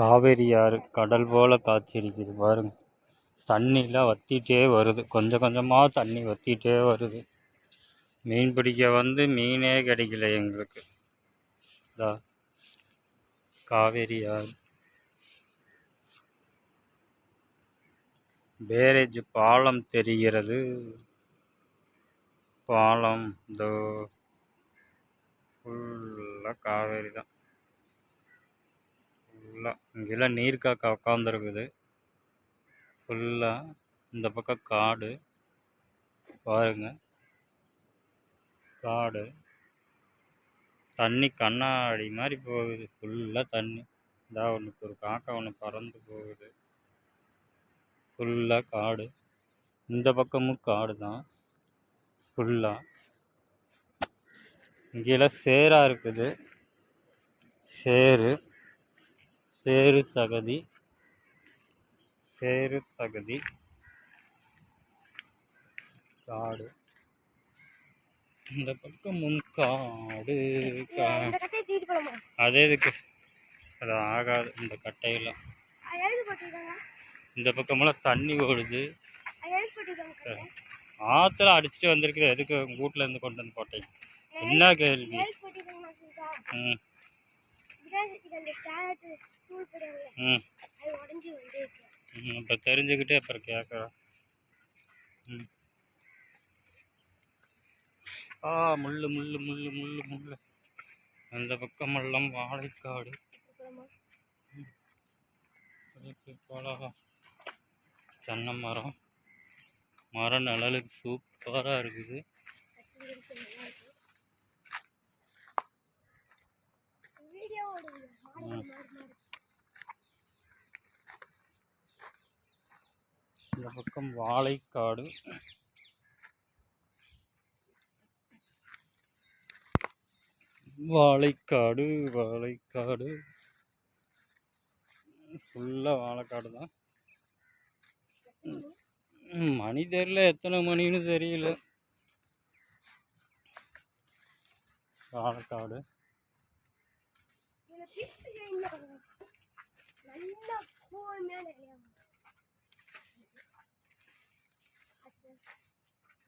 காவேரி ஆறு கடல் போல் காட்சியளிக்குது பாருங்க. தண்ணிலாம் வற்றிட்டே வருது. கொஞ்சம் கொஞ்சமாக தண்ணி வற்றிட்டே வருது. மீன் பிடிக்க வந்து மீனே கிடைக்கல எங்களுக்கு. இதா காவேரி ஆறு பேரேஜ் பாலம் தெரிகிறது. பாலம் இதோ ஃபுல்லாக காவேரி தான். ஃபுல்லாக இங்கெல்லாம் நீர் காக்கா உட்காந்துருக்குது ஃபுல்லாக இந்த பக்கம் காடு. பாருங்க. காடு. தண்ணி கண்ணாடி மாதிரி போகுது. ஃபுல்லாக தண்ணி. இதா ஒன்று ஒரு காக்கா ஒன்று பறந்து போகுது. ஃபுல்லாக காடு. இந்த பக்கமும் காடு தான். ஃபுல்லாக இங்கெல்லாம் சேராக இருக்குது. சேரு. சேரு சகதி சேரு சகதி காடு. இந்த பக்கம் முன் காடு அதே இதுக்கு. அது ஆகாது இந்த கட்டையெல்லாம் இந்த பக்கமெல்லாம் தண்ணி ஓடுது. ஆற்றுல அடிச்சுட்டு வந்திருக்குது. எதுக்கு உங்கள் வீட்டில் இருந்து கொண்டு வந்து போட்டீங்க என்ன கேள்வி? ம். ம். ம் இப்போ தெரிஞ்சுக்கிட்டே அப்புறம் கேட்குறோம் ம். ஆ முள்ளு முள்ளு முள்ளு முள்ளு முள்ளு. அந்த வாழைக்காடு. அப்புறமா? அதுக்கு பழகா தென்னை மரம். மரம் நிழலுக்கு சூப்பராக இருக்குது. வீடியோ இந்த பக்கம் வாழைக்காடு. வாழைக்காடு வாழைக்காடு. ஃபுல்லாக வாழைக்காடு தான். மணி தெரியல எத்தனை மணின்னு தெரியல. வாழைக்காடு. நல்லா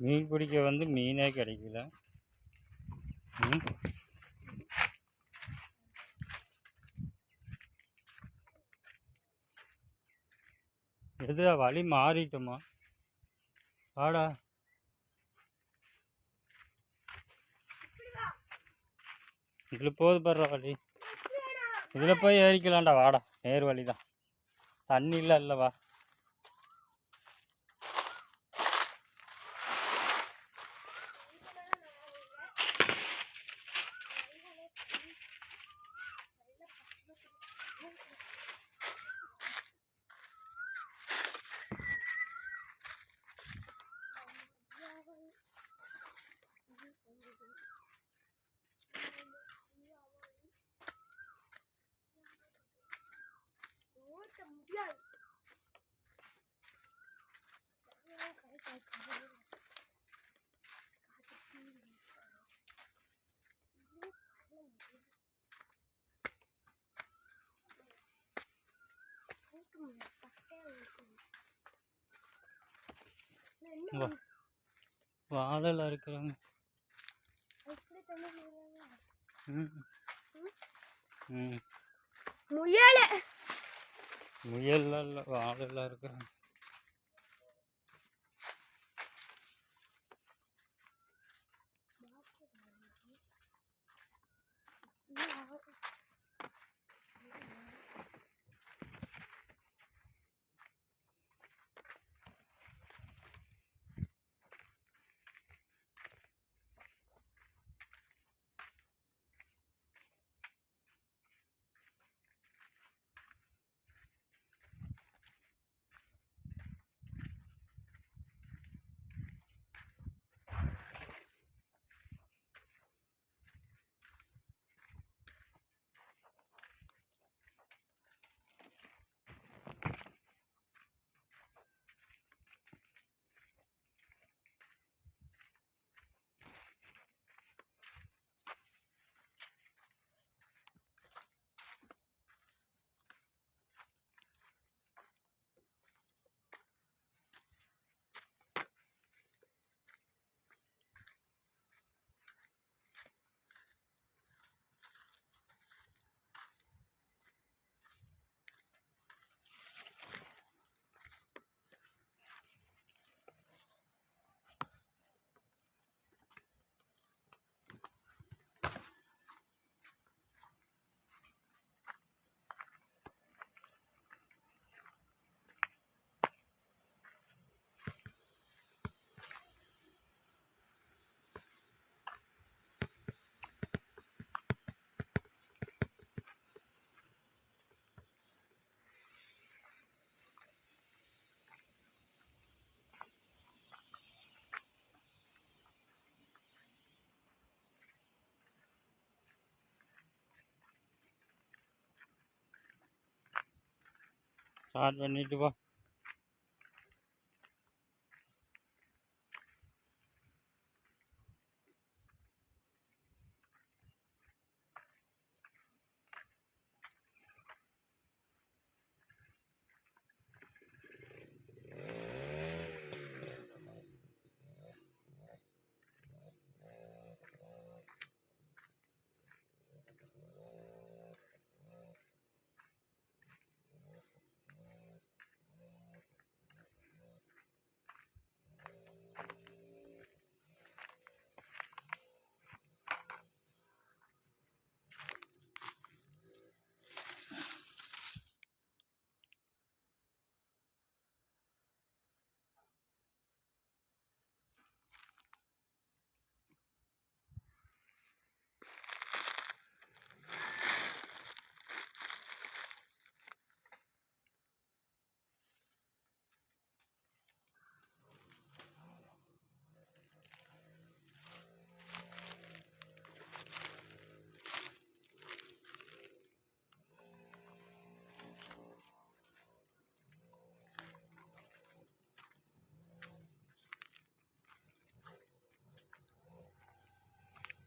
மீன் பிடிக்க வந்து மீனே கிடைக்கல. எது வழி மாறிட்டோமா? ஆடா இதில் போது படுற வழி இதில் போய் ஏறிக்கலாம்டா வாடா. நேர் வழி தான் தண்ணி இல்லை இல்லைவா வாழையில் இருக்கிறாங்க முயல. முயல்லாம் இல்லை வாழையில் இருக்கிறாங்க સાત મિનિટ